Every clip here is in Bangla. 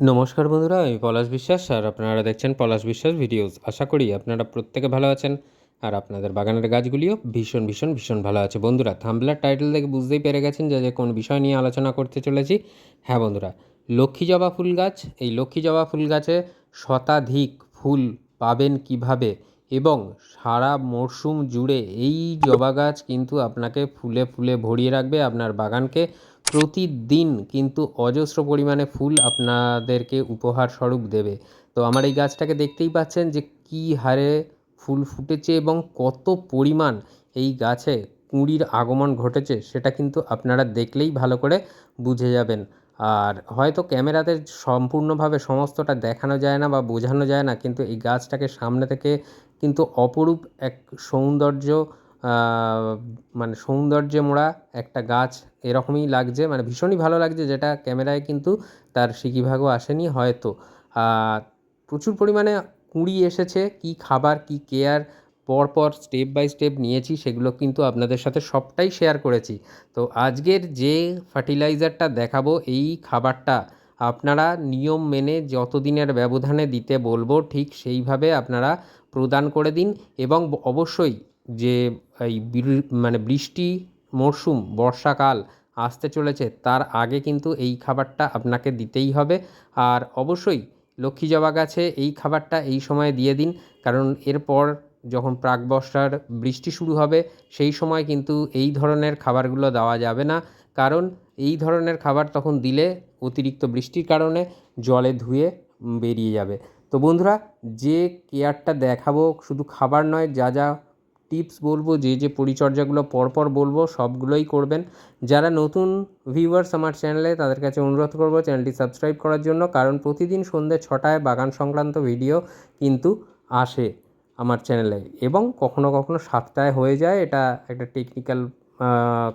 নমস্কার বন্ধুরা, আমি পলাশ বিশ্বাস আর আপনারা দেখছেন পলাশ বিশ্বাস ভিডিওস। আশা করি আপনারা প্রত্যেকে ভালো আছেন আর আপনাদের বাগানের গাছগুলিও ভীষণ ভীষণ ভীষণ ভালো আছে। বন্ধুরা থাম্বলার টাইটেল দেখে বুঝতেই পেরে গেছেন যে কোন বিষয় নিয়ে আলোচনা করতে চলেছি। হ্যাঁ বন্ধুরা, লক্ষ্মী জবা ফুল গাছ, এই লক্ষ্মী জবা ফুল গাছে শতাধিক ফুল পাবেন কীভাবে? এবং সারা মরশুম জুড়ে এই জবা গাছ কিন্তু আপনাকে ফুলে ফুলে ভরিয়ে রাখবে আপনার বাগানকে। প্রতিদিন কিন্তু অজস্র পরিমাণে ফুল আপনাদেরকে উপহার স্বরূপ দেবে। তো আমার এই গাছটাকে দেখতেই পাচ্ছেন যে কী হারে ফুল ফুটেছে এবং কত পরিমাণ এই গাছে কুঁড়ির আগমন ঘটেছে, সেটা কিন্তু আপনারা দেখলেই ভালো করে বুঝে যাবেন। আর হয়তো ক্যামেরাতে সম্পূর্ণভাবে সমস্তটা দেখানো যায় না বা বোঝানো যায় না, কিন্তু এই গাছটাকে সামনে থেকে কিন্তু অপরূপ এক সৌন্দর্য মানে সৌন্দর্যে মোড়া একটা গাছ এরকমই লাগছে মানে ভীষণই ভালো লাগছে যেটা ক্যামেরায় কিন্তু তার সিকিভাগও আসেনি হয়তো। প্রচুর পরিমাণে কুঁড়ি এসেছে, কী খাবার, কী কেয়ার, পরপর স্টেপ বাই স্টেপ নিয়েছি, সেগুলো কিন্তু আপনাদের সাথে সবটাই শেয়ার করেছি। তো আজকের যে ফার্টিলাইজারটা দেখাবো, এই খাবারটা আপনারা নিয়ম মেনে যতদিনের ব্যবধানে দিতে বলব, ঠিক সেইভাবে আপনারা প্রদান করে দিন এবং অবশ্যই যে এই মানে বৃষ্টি মরশুম বর্ষাকাল আসতে চলেছে তার আগে কিন্তু এই খাবারটা আপনাকে দিতেই হবে। আর অবশ্যই লক্ষ্মী জবা গাছে এই খাবারটা এই সময় দিয়ে দিন, কারণ এরপর যখন প্রাক বর্ষার বৃষ্টি শুরু হবে সেই সময় কিন্তু এই ধরনের খাবারগুলো দেওয়া যাবে না। কারণ এই ধরনের খাবার তখন দিলে অতিরিক্ত বৃষ্টির কারণে জলে ধুয়ে বেরিয়ে যাবে। তো বন্ধুরা, যে কেয়ারটা দেখাবো, শুধু খাবার নয়, যা যা টিপস বলব, যে যে পরিচর্যাগুলো পরপর বলব, সবগুলোই করবেন। যারা নতুন ভিউয়ার্স আমার চ্যানেলে তাদের কাছে অনুরোধ করব চ্যানেলটি সাবস্ক্রাইব করার জন্য, কারণ প্রতিদিন সন্ধ্যে ছটায় বাগান সংক্রান্ত ভিডিও কিন্তু আসে আমার চ্যানেলে এবং কখনো কখনো সাতটায় হয়ে যায়, এটা একটা টেকনিক্যাল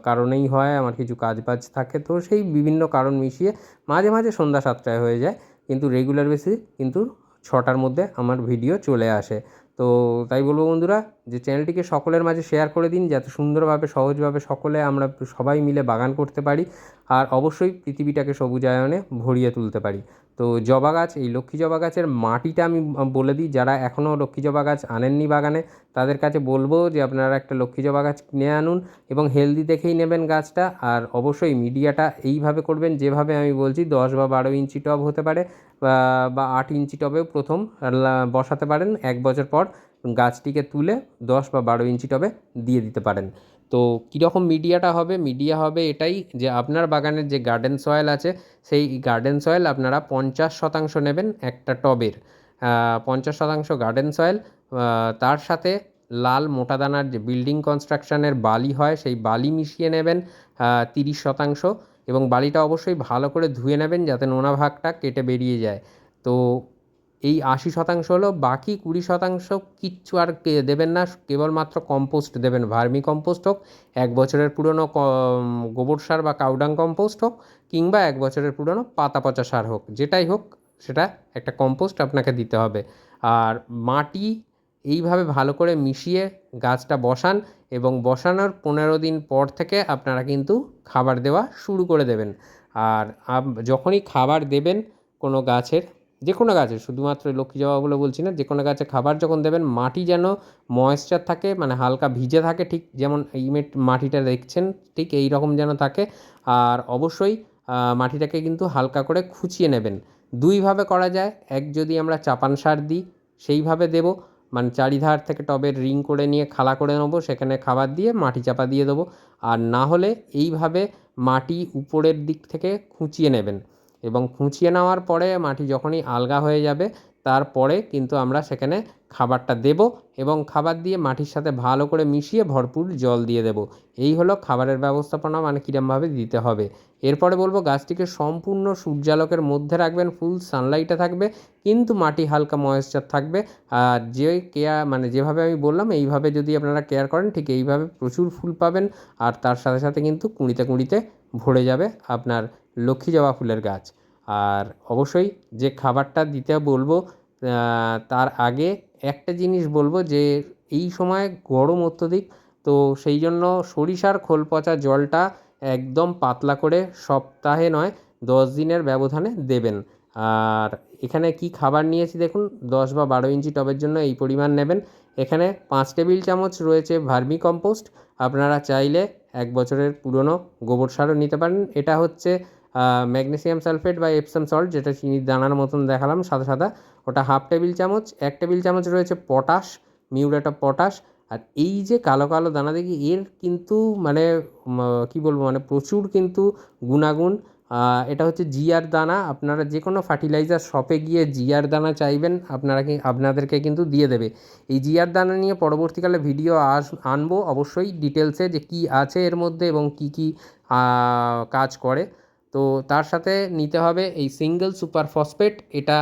কারণেই হয়, আমার কিছু কাজ বাজ থাকে, তো সেই বিভিন্ন কারণ মিশিয়ে মাঝে মাঝে সন্ধ্যা সাতটায় হয়ে যায়, কিন্তু রেগুলার বেসিস কিন্তু ছটার মধ্যে আমার ভিডিও চলে আসে। তো তাই বলব বন্ধুরা যে চ্যানেলটিকে সকলের মাঝে শেয়ার করে দিন, যাতে সুন্দরভাবে, সহজভাবে সকলে আমরা সবাই মিলে বাগান করতে পারি আর অবশ্যই পৃথিবীটাকে সবুজায়নে ভরিয়ে তুলতে পারি। তো জবা গাছ, এই লক্ষ্মী জবা গাছের মাটিটা আমি বলে দিই, যারা এখনও লক্ষ্মী জবা গাছ আনেননি বাগানে, তাদের কাছে বলব যে আপনারা একটা লক্ষ্মী জবা গাছ কিনে আনুন এবং হেলদি দেখেই নেবেন গাছটা। আর অবশ্যই মিডিয়াটা এইভাবে করবেন, যেভাবে আমি বলছি, দশ বা বারো ইঞ্চি টব হতে পারে। বা আট ইঞ্চি টবেও প্রথম বসাতে পারেন। এক বছর পর গাছটিকে তুলে দশ বা বারো ইঞ্চি টবে দিয়ে দিতে পারেন। তো কীরকম মিডিয়াটা হবে? মিডিয়া হবে এটাই যে আপনার বাগানের যে গার্ডেন সয়েল আছে, সেই গার্ডেন সয়েল আপনারা পঞ্চাশ শতাংশ নেবেন একটা টবের। পঞ্চাশ শতাংশ গার্ডেন সয়েল তার সাথে লাল মোটা দানার যে বিল্ডিং কনস্ট্রাকশনের বালি হয়, সেই বালি মিশিয়ে নেবেন তিরিশ শতাংশ। এবং বালিটা অবশ্যই ভালো করে ধুয়ে নেবেন যাতে নোনা ভাগটা কেটে বেরিয়ে যায়। তো এই আশি শতাংশ হলো, বাকি কুড়ি শতাংশ কিচ্ছু আর দেবেন না, কেবলমাত্র কম্পোস্ট দেবেন। ভার্মি কম্পোস্ট হোক, এক বছরের পুরনো গোবর সার বা কাউডাং কম্পোস্ট হোক, কিংবা এক বছরের পুরনো পাতা পচা সার হোক, যেটাই হোক, সেটা একটা কম্পোস্ট আপনাকে দিতে হবে। আর মাটি এইভাবে ভালো করে মিশিয়ে গাছটা বসান এবং বসানোর পনেরো দিন পর থেকে আপনারা কিন্তু খাবার দেওয়া শুরু করে দেবেন। আর যখনই খাবার দেবেন কোনো গাছের, যে কোনো গাছে শুধুমাত্র লক্ষ্মী জবা বলে বলছি না, যে কোনো গাছে খাবার যখন দেবেন, মাটি যেন ময়েশ্চার থাকে মানে হালকা ভিজে থাকে, ঠিক যেমন এই মাটিটা দেখছেন, ঠিক এই রকম যেন থাকে। আর অবশ্যই মাটিটাকে কিন্তু হালকা করে খুঁচিয়ে নেবেন। দুইভাবে করা যায়, এক যদি আমরা চাপান সার দিই, সেইভাবে দেবো। মানে চারিধার থেকে টবের রিং করে নিয়ে খালা করে নেব, সেখানে খাবার দিয়ে মাটি চাপা দিয়ে দেবো। আর না হলে এইভাবে মাটি উপরের দিক থেকে খুঁচিয়ে নেবেন। এবং খুঁচিয়ে নেওয়ার পরে মাটি যখনই আলগা হয়ে যাবে তারপরে কিন্তু আমরা সেখানে খাবারটা দেব এবং খাবার দিয়ে মাটির সাথে ভালো করে মিশিয়ে ভরপুর জল দিয়ে দেব। এই হলো খাবারের ব্যবস্থাপনা মানে কীরমভাবে দিতে হবে। এরপরে বলব গাছটিকে সম্পূর্ণ সূর্যালোকের মধ্যে রাখবেন, ফুল সানলাইটে থাকবে, কিন্তু মাটি হালকা ময়েশ্চার থাকবে। আর যে কেয়ার মানে যেভাবে আমি বললাম, এইভাবে যদি আপনারা কেয়ার করেন, ঠিক এইভাবে প্রচুর ফুল পাবেন আর তার সাথে সাথে কিন্তু কুঁড়িতে কুঁড়িতে ভরে যাবে আপনার লক্ষ্মী জবা ফুলের গাছ। আর অবশ্যই যে খাবারটা দিতে বলব তার আগে একটা জিনিস বলব যে এই সময় গরম অত্যধিক, তো সেই জন্য সরিষার খোল পচা জলটা একদম পাতলা করে সপ্তাহে নয়, দশ দিনের ব্যবধানে দেবেন। আর এখানে কি খাবার নিয়েছি দেখুন, দশ বা বারো ইঞ্চি টবের জন্য এই পরিমাণ নেবেন। এখানে পাঁচ টেবিল চামচ রয়েছে ভার্মি কম্পোস্ট। আপনারা চাইলে এক বছরের পুরনো গোবর সারও নিতে পারেন। এটা হচ্ছে ম্যাগনেসিয়াম সালফেট বা এপসাম সল্ট যেটা চিনির দানার মতন দেখালাম, সাদা সাদা। ওটা হাফ টেবিল চামচ, এক টেবিল চামচ রয়েছে পটাশ মিউরেট অফ পটাশ আর এই যে কালো কালো দানা দেখি, এর কিন্তু মানে কী বলব মানে প্রচুর কিন্তু গুণাগুণ। এটা হচ্ছে জিয়ার দানা। আপনারা যে কোনো ফার্টিলাইজার শপে গিয়ে জিয়ার দানা চাইবেন, আপনারা কি, আপনাদেরকে কিন্তু দিয়ে দেবে। এই জিয়ার দানা নিয়ে পরবর্তীকালে ভিডিও আস, আনব। অবশ্যই ডিটেলসে যে কী আছে এর মধ্যে এবং কী কী কাজ করে। তো তার সাথে নিতে হবে এই সিঙ্গেল সুপার ফসফেট, এটা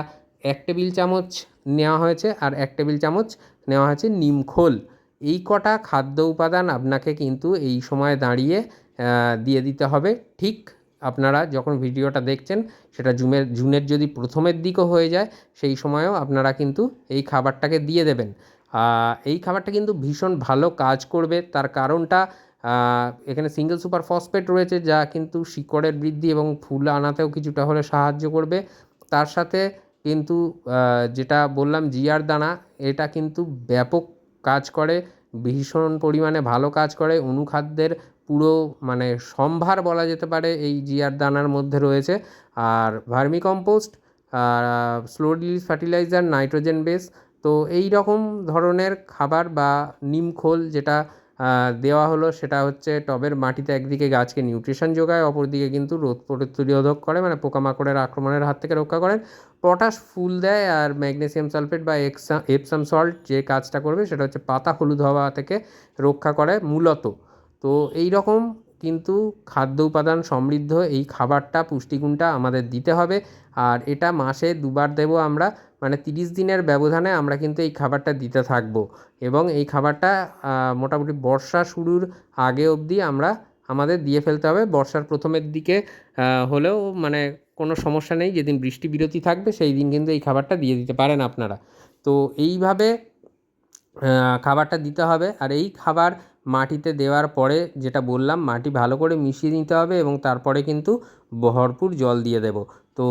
এক টেবিল চামচ নেওয়া হয়েছে আর এক টেবিল চামচ নেওয়া হয়েছে নিমখোল এই কটা খাদ্য উপাদান আপনাকে কিন্তু এই সময় দাঁড়িয়ে দিয়ে দিতে হবে। ঠিক আপনারা যখন ভিডিওটা দেখছেন, সেটা জুমের, জুনের যদি প্রথমের দিকও হয়ে যায়, সেই সময়েও আপনারা কিন্তু এই খাবারটাকে দিয়ে দেবেন। এই খাবারটা কিন্তু ভীষণ ভালো কাজ করবে। তার কারণটা এখানে সিঙ্গেল সুপার ফসফেট রয়েছে যা কিন্তু শিকড়ের বৃদ্ধি এবং ফুল আনাতেও কিছুটা হলে সাহায্য করবে। তার সাথে কিন্তু যেটা বললাম জিয়ার দানা, এটা কিন্তু ব্যাপক কাজ করে, ভীষণ পরিমাণে ভালো কাজ করে। অনুখাদ্যের পুরো মানে সম্ভার বলা যেতে পারে এই জিয়ার দানার মধ্যে রয়েছে। আর vermicompost slow release fertiliser nitrogen base তো এই রকম ধরনের খাবার বা নিমখোল যেটা দেওয়া হলো। সেটা হচ্ছে টবের মাটিতে একদিকে গাছকে নিউট্রিশন যোগায়, অপরদিকে কিন্তু রোদ প্রতিরোধক করে মানে পোকামাকড়ের আক্রমণের হাত থেকে রক্ষা করেন। পটাশ ফুল দেয় আর ম্যাগনেসিয়াম সালফেট বা এক্সা এপসাম সল্ট যে কাজটা করবে সেটা হচ্ছে পাতা হলুদ হওয়া থেকে রক্ষা করে মূলত। তো এই রকম কিন্তু খাদ্য উপাদান সমৃদ্ধ এই খাবারটা, পুষ্টিগুণটা আমাদের দিতে হবে। আর এটা মাসে দুবার দেবো আমরা মানে তিরিশ দিনের ব্যবধানে আমরা কিন্তু এই খাবারটা দিতে থাকব। এবং এই খাবারটা মোটামুটি বর্ষা শুরুর আগে অবধি আমরা আমাদের দিয়ে ফেলতে হবে। বর্ষার প্রথমের দিকে হলেও মানে কোনো সমস্যা নেই, যেদিন বৃষ্টি বিরতি থাকবে সেই দিন কিন্তু এই খাবারটা দিয়ে দিতে পারেন আপনারা। তো এইভাবে খাবারটা দিতে হবে। আর এই খাবার মাটিতে দেওয়ার পরে যেটা বললাম, মাটি ভালো করে মিশিয়ে নিতে হবে এবং তারপরে কিন্তু ভরপুর জল দিয়ে দেবো। তো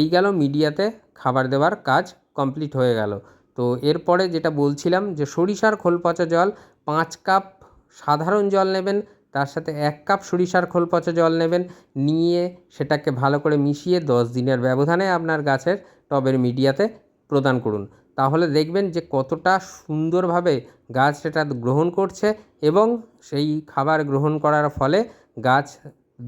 এই গেল মিডিয়াতে খাবার দেওয়ার কাজ কমপ্লিট হয়ে গেল। তো এরপরে যেটা বলছিলাম যে সরিষার খোল পচা জল, পাঁচ কাপ সাধারণ জল নেবেন, তার সাথে এক কাপ সরিষার খোল পচা জল নেবেন, নিয়ে সেটাকে ভালো করে মিশিয়ে দশ দিনের ব্যবধানে আপনার গাছের টবের মিডিয়াতে প্রদান করুন। তাহলে দেখবেন যে কতটা সুন্দরভাবে গাছ সেটা গ্রহণ করছে এবং সেই খাবার গ্রহণ করার ফলে গাছ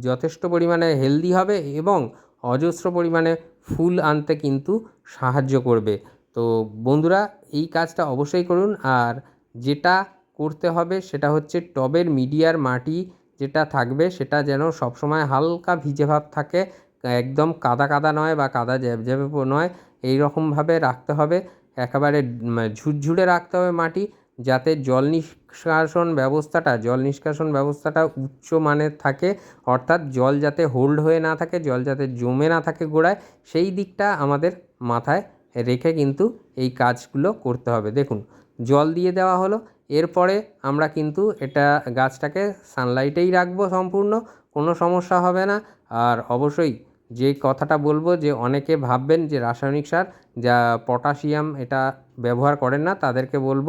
যথেষ্ট পরিমাণে হেলদি হবে এবং অজস্র পরিমাণে ফুল আনতে কিন্তু সাহায্য করবে। তো বন্ধুরা, এই কাজটা অবশ্যই করুন। আর যেটা করতে হবে সেটা হচ্ছে টবের মিডিয়ার মাটি যেটা থাকবে সেটা যেন সবসময় হালকা ভিজে ভাব থাকে, একদম কাদা কাদা নয় বা কাদা জ্যাবজ্যাবে নয় এই রকমভাবে রাখতে হবে। একেবারে ঝুরঝুরে রাখতে হবে মাটি। যাতে জল নিষ্কাশন ব্যবস্থাটা, জল নিষ্কাশন ব্যবস্থাটা উচ্চ মানের থাকে, অর্থাৎ জল যাতে হোল্ড হয়ে না থাকে, জল যাতে জমে না থাকে গোড়ায়, সেই দিকটা আমাদের মাথায় রেখে কিন্তু এই কাজগুলো করতে হবে। দেখুন, জল দিয়ে দেওয়া হলো, এরপরে আমরা কিন্তু এটা গাছটাকে সানলাইটেই রাখব সম্পূর্ণ, কোনো সমস্যা হবে না। আর অবশ্যই যে কথাটা বলব যে অনেকে ভাববেন যে রাসায়নিক সার যা পটাশিয়াম এটা ব্যবহার করেন না, তাদেরকে বলব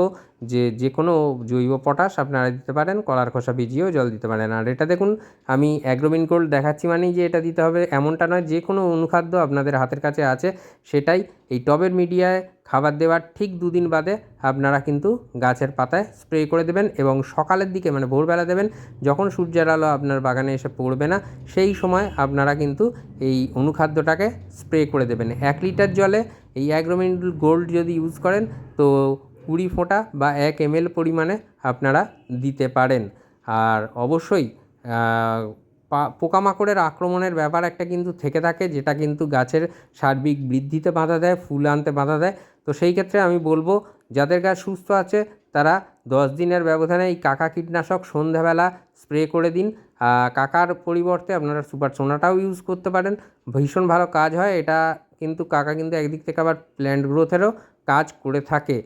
যে যে কোনো জৈব পটাশ আপনারা দিতে পারেন, কলার খোসা ভিজিয়েও জল দিতে পারেন। আর এটা দেখুন, আমি অ্যাগ্রোমিন গোল্ড দেখাচ্ছি মানেই যে এটা দিতে হবে, এমনটা নয় যে কোনো অনুখাদ্য আপনাদের হাতের কাছে আছে, সেটাই এই টবের মিডিয়ায় খাবার দেওয়ার ঠিক দুদিন বাদে আপনারা কিন্তু গাছের পাতায় স্প্রে করে দেবেন এবং সকালের দিকে মানে ভোরবেলা দেবেন, যখন সূর্যের আলো আপনার বাগানে এসে পড়বে না, সেই সময় আপনারা কিন্তু এই অনুখাদ্যটাকে স্প্রে করে দেবেন। এক লিটার জলে এই অ্যাগ্রোমিন গোল্ড যদি ইউজ করেন, তো কুড়ি ফোঁটা বা এক এমএল পরিমাণে আপনারা দিতে পারেন। আর অবশ্যই পোকামাকড়ের আক্রমণের ব্যাপার একটা কিন্তু থেকে থাকে, যেটা কিন্তু গাছের সার্বিক বৃদ্ধিতে বাধা দেয়, ফুল আনতে বাধা দেয়। তো সেই ক্ষেত্রে আমি বলব, যাদের গাছ সুস্থ আছে, তারা দশ দিনের ব্যবধানে এই কাকা কীটনাশক সন্ধ্যাবেলা স্প্রে করে দিন। কাকার পরিবর্তে আপনারা সুপার সোনাটাও ইউজ করতে পারেন। ভীষণ ভালো কাজ হয়, এটা কিন্তু কাকা কিন্তু একদিক থেকে আবার প্ল্যান্ট গ্রোথেরও কাজ করে থাকে।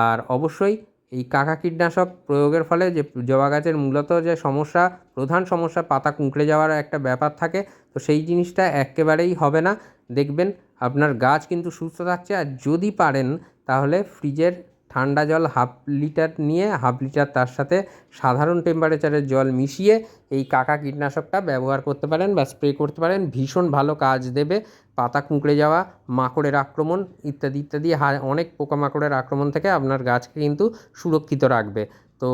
আর অবশ্যই এই কাকা কীটনাশক প্রয়োগের ফলে যে জবা গাছের মূলত যে সমস্যা, প্রধান সমস্যা পাতা কুঁকড়ে যাওয়ার একটা ব্যাপার থাকে, তো সেই জিনিসটা একেবারেই হবে না। দেখবেন আপনার গাছ কিন্তু সুস্থ থাকছে আর যদি পারেন তাহলে ফ্রিজের ঠান্ডা জল হাফ লিটার নিয়ে, হাফ লিটার তার সাথে সাধারণ টেম্পারেচারের জল মিশিয়ে এই কাকা কীটনাশকটা ব্যবহার করতে পারেন বা স্প্রে করতে পারেন। ভীষণ ভালো কাজ দেবে। পাতা কুঁকড়ে যাওয়া, মাকড়ের আক্রমণ ইত্যাদি ইত্যাদি অনেক পোকামাকড়ের আক্রমণ থেকে আপনার গাছকে কিন্তু সুরক্ষিত রাখবে। তো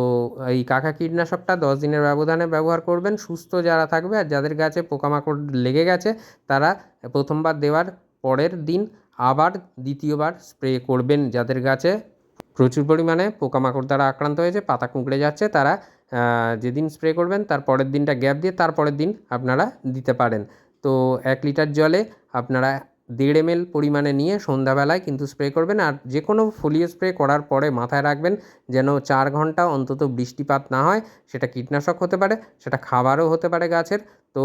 এই কাকা কীটনাশকটা দশ দিনের ব্যবধানে ব্যবহার করবেন, সুস্থ যারা থাকবে আর যাদের গাছে পোকামাকড় লেগে গেছে, তারা প্রথমবার দেওয়ার পরের দিন আবার দ্বিতীয়বার স্প্রে করবেন। যাদের গাছে প্রচুর পরিমাণে পোকামাকড় দ্বারা আক্রান্ত হয়েছে, পাতা কুঁকড়ে যাচ্ছে, তারা যেদিন স্প্রে করবেন, তার পরের দিনটা গ্যাপ দিয়ে তার পরের দিন আপনারা দিতে পারেন। তো এক লিটার জলে আপনারা দেড় এম পরিমাণে নিয়ে সন্ধ্যাবেলায় কিন্তু স্প্রে করবেন আর যে কোনো ফলিও স্প্রে করার পরে মাথায় রাখবেন যেন চার ঘণ্টা অন্তত বৃষ্টিপাত না হয়, সেটা কীটনাশক হতে পারে, সেটা খাবারও হতে পারে গাছের। তো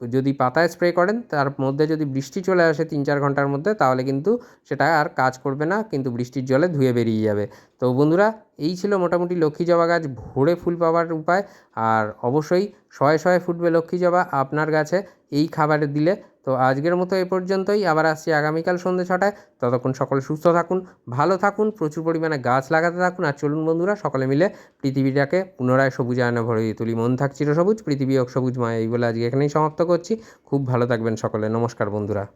যদি পাতায় স্প্রে করেন, তার মধ্যে যদি বৃষ্টি চলে আসে তিন চার ঘণ্টার মধ্যে, তাহলে কিন্তু সেটা আর কাজ করবে না, কিন্তু বৃষ্টির জলে ধুয়ে বেরিয়ে যাবে। তো বন্ধুরা, এই ছিল মোটামুটি লক্ষ্মী জবা গাছ ভোরে ফুল পাওয়ার উপায়। আর অবশ্যই শয়ে শয়ে ফুটবে লক্ষ্মী জবা আপনার গাছে এই খাবারে দিলে তো আজকের মতো এ পর্যন্তই। আবার আসছি আগামীকাল সন্ধ্যে ছটায়। ততক্ষণ সকলে সুস্থ থাকুন, ভালো থাকুন, প্রচুর পরিমাণে গাছ লাগাতে থাকুন। আর চলুন বন্ধুরা, সকলে মিলে পৃথিবীটাকে পুনরায় সবুজায়নে ভরে দিয়ে তুলি। মন থাক চিরসবুজ পৃথিবী সবুজ মায় এই বলে আজকে এখানেই সমাপ্ত করছি। খুব ভালো থাকবেন সকলে। নমস্কার বন্ধুরা।